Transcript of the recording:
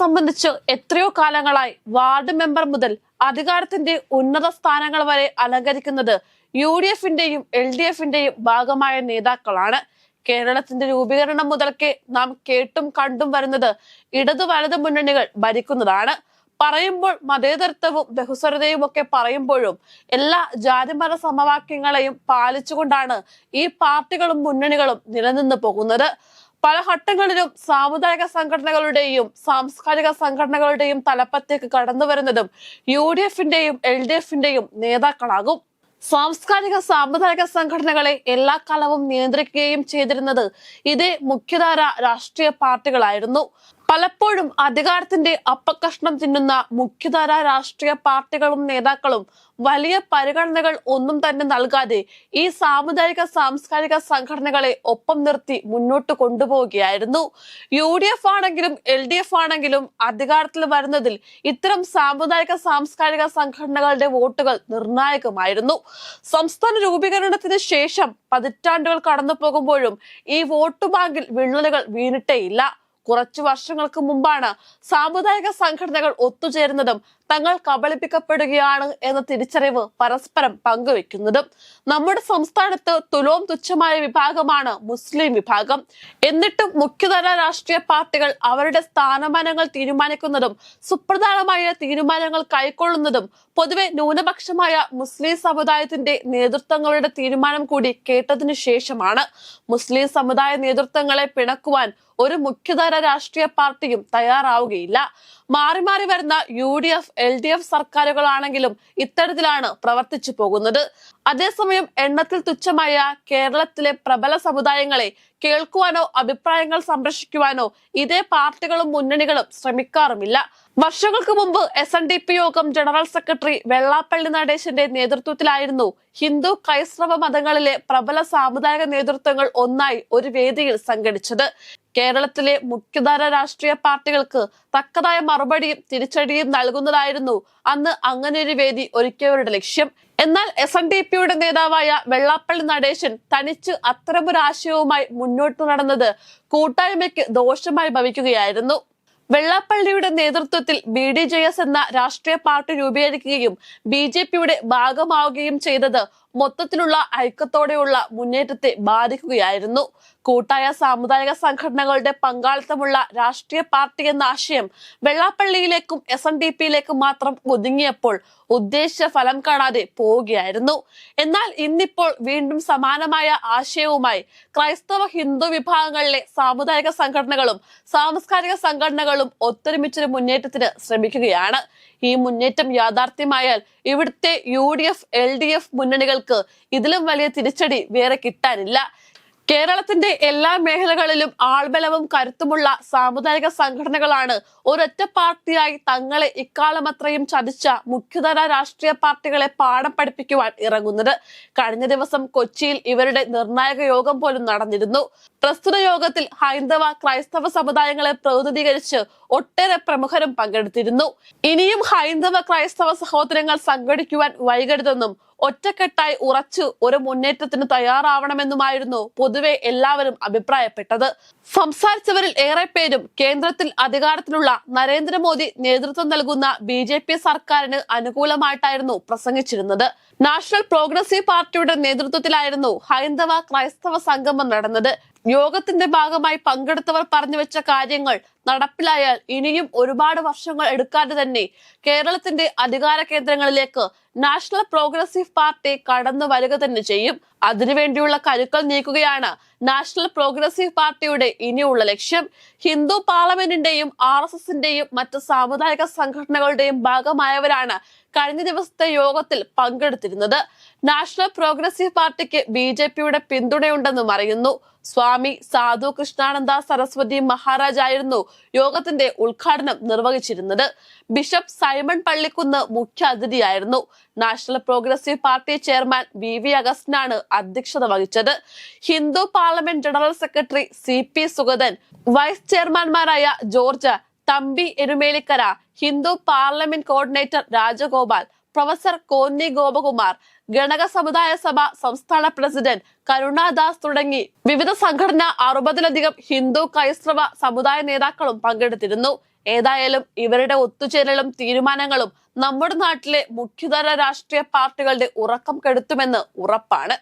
സംബന്ധിച്ച് എത്രയോ കാലങ്ങളായി വാർഡ് മെമ്പർ മുതൽ അധികാരത്തിന്റെ ഉന്നത സ്ഥാനങ്ങൾ വരെ അലങ്കരിക്കുന്നത് യു ഡി എഫിന്റെയും എൽ ഡി എഫിന്റെയും ഭാഗമായ നേതാക്കളാണ്. കേരളത്തിന്റെ രൂപീകരണം മുതൽക്കേ നാം കേട്ടും കണ്ടും വരുന്നത് ഇടതു വലതു മുന്നണികൾ ഭരിക്കുന്നതാണ്. പറയുമ്പോൾ മതേതരത്വവും ബഹുസ്വരതയും ഒക്കെ പറയുമ്പോഴും എല്ലാ ജാതിമത സമവാക്യങ്ങളെയും പാലിച്ചുകൊണ്ടാണ് ഈ പാർട്ടികളും മുന്നണികളും നിലനിന്ന് പോകുന്നത്. പല ഘട്ടങ്ങളിലും സാമുദായിക സംഘടനകളുടെയും സാംസ്കാരിക സംഘടനകളുടെയും തലപ്പത്തേക്ക് കടന്നു വരുന്നതും യു ഡി എഫിന്റെയും എൽ ഡി എഫിന്റെയും നേതാക്കളാകും. സാംസ്കാരിക സാമുദായിക സംഘടനകളെ എല്ലാ കാലവും നിയന്ത്രിക്കുകയും ചെയ്തിരുന്നത് ഇതേ മുഖ്യധാര രാഷ്ട്രീയ പാർട്ടികളായിരുന്നു. പലപ്പോഴും അധികാരത്തിന്റെ അപ്പകഷ്ണം തിന്നുന്ന മുഖ്യധാര രാഷ്ട്രീയ പാർട്ടികളും നേതാക്കളും വലിയ പരിഗണനകൾ ഒന്നും തന്നെ നൽകാതെ ഈ സാമുദായിക സാംസ്കാരിക സംഘടനകളെ ഒപ്പം നിർത്തി മുന്നോട്ട് കൊണ്ടുപോവുകയായിരുന്നു. യു ഡി എഫ് ആണെങ്കിലും എൽ ഡി എഫ് ആണെങ്കിലും അധികാരത്തിൽ വരുന്നതിൽ ഇത്തരം സാമുദായിക സാംസ്കാരിക സംഘടനകളുടെ വോട്ടുകൾ നിർണായകമായിരുന്നു. സംസ്ഥാന രൂപീകരണത്തിന് ശേഷം പതിറ്റാണ്ടുകൾ കടന്നു പോകുമ്പോഴും ഈ വോട്ട് ബാങ്കിൽ വിള്ളലുകൾ വീണിട്ടേയില്ല. കുറച്ചു വർഷങ്ങൾക്ക് മുമ്പാണ് സാമുദായിക സംഘടനകൾ ഒത്തുചേരുന്നതും തങ്ങൾ കബളിപ്പിക്കപ്പെടുകയാണ് എന്ന തിരിച്ചറിവ് പരസ്പരം പങ്കുവെക്കുന്നതും നമ്മുടെ സംസ്ഥാനത്ത് തുലോം തുച്ഛമായ വിഭാഗമാണ് മുസ്ലിം വിഭാഗം. എന്നിട്ടും മുഖ്യതര രാഷ്ട്രീയ പാർട്ടികൾ അവരുടെ സ്ഥാനമാനങ്ങൾ തീരുമാനിക്കുന്നതും സുപ്രധാനമായ തീരുമാനങ്ങൾ കൈക്കൊള്ളുന്നതും പൊതുവെ ന്യൂനപക്ഷമായ മുസ്ലിം സമുദായത്തിന്റെ നേതൃത്വങ്ങളുടെ തീരുമാനം കൂടി കേട്ടതിനു ശേഷമാണ് മുസ്ലിം സമുദായ നേതൃത്വങ്ങളെ പിണക്കുവാൻ ഒരു മുഖ്യധാര രാഷ്ട്രീയ പാർട്ടിയും തയ്യാറാവുകയില്ല. മാറി മാറി വരുന്ന U D F L D F സർക്കാരുകളാണെങ്കിലും ഇത്തരത്തിലാണ് പ്രവർത്തിച്ചു പോകുന്നത്. അതേസമയം എണ്ണത്തിൽ തുച്ഛമായ കേരളത്തിലെ പ്രബല സമുദായങ്ങളെ കേൾക്കുവാനോ അഭിപ്രായങ്ങൾ സംരക്ഷിക്കുവാനോ ഇതേ പാർട്ടികളും മുന്നണികളും ശ്രമിക്കാറുമില്ല. വർഷങ്ങൾക്ക് മുമ്പ് എസ് എൻ ഡി പി യോഗം ജനറൽ സെക്രട്ടറി വെള്ളാപ്പള്ളി നടേശന്റെ നേതൃത്വത്തിലായിരുന്നു ഹിന്ദു ക്രൈസ്തവ മതങ്ങളിലെ പ്രബല സാമുദായിക നേതൃത്വങ്ങൾ ഒന്നായി ഒരു വേദിയിൽ സംഘടിച്ചത്. കേരളത്തിലെ മുഖ്യധാര രാഷ്ട്രീയ പാർട്ടികൾക്ക് തക്കതായ മറുപടിയും തിരിച്ചടിയും നൽകുന്നതായിരുന്നു അന്ന് അങ്ങനെ ഒരു വേദി ഒരുക്കിയവരുടെ ലക്ഷ്യം. എന്നാൽ എസ് എൻ ഡി പിയുടെ നേതാവായ വെള്ളാപ്പള്ളി നടേശൻ തനിച്ച് അത്തരമൊരു ആശയവുമായി മുന്നോട്ട് നടന്നത് കൂട്ടായ്മയ്ക്ക് ദോഷമായി ഭവിക്കുകയായിരുന്നു. വെള്ളാപ്പള്ളിയുടെ നേതൃത്വത്തിൽ ബി ഡി ജെ എസ് എന്ന രാഷ്ട്രീയ പാർട്ടി രൂപീകരിക്കുകയും ബി ജെ പിയുടെ ഭാഗമാവുകയും ചെയ്തത് മൊത്തത്തിലുള്ള ഐക്യത്തോടെയുള്ള മുന്നേറ്റത്തെ ബാധിക്കുകയായിരുന്നു. കൂട്ടായ സാമുദായിക സംഘടനകളുടെ പങ്കാളിത്തമുള്ള രാഷ്ട്രീയ പാർട്ടി എന്ന ആശയം വെള്ളാപ്പള്ളിയിലേക്കും എസ് എൻ ഡി പിയിലേക്കും മാത്രം ഒതുങ്ങിയപ്പോൾ ഉദ്ദേശിച്ച ഫലം കാണാതെ പോവുകയായിരുന്നു. എന്നാൽ ഇന്നിപ്പോൾ വീണ്ടും സമാനമായ ആശയവുമായി ക്രൈസ്തവ ഹിന്ദു വിഭാഗങ്ങളിലെ സാമുദായിക സംഘടനകളും സാംസ്കാരിക സംഘടനകളും ഒത്തൊരുമിച്ചൊരു മുന്നേറ്റത്തിന് ശ്രമിക്കുകയാണ്. ഈ മുന്നേറ്റം യാഥാർത്ഥ്യമായാൽ ഇവിടുത്തെ U D F L D F മുന്നണികൾക്ക് ഇതിലും വലിയ തിരിച്ചടി വേറെ കിട്ടാനില്ല. കേരളത്തിന്റെ എല്ലാ മേഖലകളിലും ആൾബലവും കരുത്തുമുള്ള സാമുദായിക സംഘടനകളാണ് ഒരൊറ്റ പാർട്ടിയായി തങ്ങളെ ഇക്കാലമത്രയും ചതിച്ച മുഖ്യധാര രാഷ്ട്രീയ പാർട്ടികളെ പാഠം പഠിപ്പിക്കുവാൻ ഇറങ്ങുന്നത്. കഴിഞ്ഞ ദിവസം കൊച്ചിയിൽ ഇവരുടെ നിർണായക യോഗം പോലും നടന്നിരുന്നു. പ്രസ്തുത യോഗത്തിൽ ഹൈന്ദവ ക്രൈസ്തവ സമുദായങ്ങളെ പ്രതിനിധീകരിച്ച് ഒട്ടേറെ പ്രമുഖരും പങ്കെടുത്തിരുന്നു. ഇനിയും ഹൈന്ദവ ക്രൈസ്തവ സഹോദരങ്ങൾ സംഘടിക്കുവാൻ വൈകരുതെന്നും ഒറ്റക്കെട്ടായി ഉറച്ചു ഒരു മുന്നേറ്റത്തിന് തയ്യാറാവണമെന്നുമായിരുന്നു പൊതുവെ എല്ലാവരും അഭിപ്രായപ്പെട്ടത്. സംസാരിച്ചവരിൽ ഏറെ പേരും കേന്ദ്രത്തിൽ അധികാരത്തിലുള്ള നരേന്ദ്രമോദി നേതൃത്വം നൽകുന്ന ബി ജെ പി സർക്കാരിന് അനുകൂലമായിട്ടായിരുന്നു പ്രസംഗിച്ചിരുന്നത്. നാഷണൽ പ്രോഗ്രസീവ് പാർട്ടിയുടെ നേതൃത്വത്തിലായിരുന്നു ഹൈന്ദവ ക്രൈസ്തവ സംഗമം നടന്നത്. യോഗത്തിന്റെ ഭാഗമായി പങ്കെടുത്തവർ പറഞ്ഞു വെച്ച കാര്യങ്ങൾ നടപ്പിലായാൽ ഇനിയും ഒരുപാട് വർഷങ്ങൾ എടുക്കാതെ തന്നെ കേരളത്തിന്റെ അധികാര കേന്ദ്രങ്ങളിലേക്ക് നാഷണൽ പ്രോഗ്രസീവ് പാർട്ടി കടന്നു വരിക തന്നെ ചെയ്യും. അതിനുവേണ്ടിയുള്ള കരുക്കൾ നീക്കുകയാണ് നാഷണൽ പ്രോഗ്രസീവ് പാർട്ടിയുടെ ഇനിയുള്ള ലക്ഷ്യം. ഹിന്ദു പാർലമെന്റിന്റെയും ആർ എസ് എസിന്റെയും മറ്റ് സാമുദായിക സംഘടനകളുടെയും ഭാഗമായവരാണ് കഴിഞ്ഞ ദിവസത്തെ യോഗത്തിൽ പങ്കെടുത്തിരുന്നത്. നാഷണൽ പ്രോഗ്രസീവ് പാർട്ടിക്ക് ബി ജെ പിയുടെ പിന്തുണയുണ്ടെന്നും അറിയുന്നു. സ്വാമി സാധു കൃഷ്ണാനന്ദ സരസ്വതി മഹാരാജ് ആയിരുന്നു യോഗത്തിന്റെ ഉദ്ഘാടനം നിർവഹിച്ചിരുന്നത്. ബിഷപ്പ് സൈമൺ പള്ളിക്കുന്ന് മുഖ്യ അതിഥിയായിരുന്നു national progressive party chairman V V അഗസ്റ്റിനാണ് അധ്യക്ഷത വഹിച്ചത്. Hindu parliament general secretary C P Sugathan vice ചെയർമാൻമാരായ George Thampi Erumelikkara Hindu parliament coordinator Rajagopal professor Konni Gopakumar Ganaka Samudaya Sabha സംസ്ഥാന പ്രസിഡന്റ് കരുണാദാസ് തുടങ്ങി. വിവിധ സംഘടന അറുപതിലധികം ഹിന്ദു ക്രൈസ്തവ സമുദായ നേതാക്കളും പങ്കെടുത്തിരുന്നു. ഏതായാലും ഇവരുടെ ഒത്തുചേരലും തീരുമാനങ്ങളും നമ്മുടെ നാട്ടിലെ മുഖ്യതര രാഷ്ട്രീയ പാർട്ടികളുടെ ഉറക്കം കെടുത്തുമെന്ന് ഉറപ്പാണ്.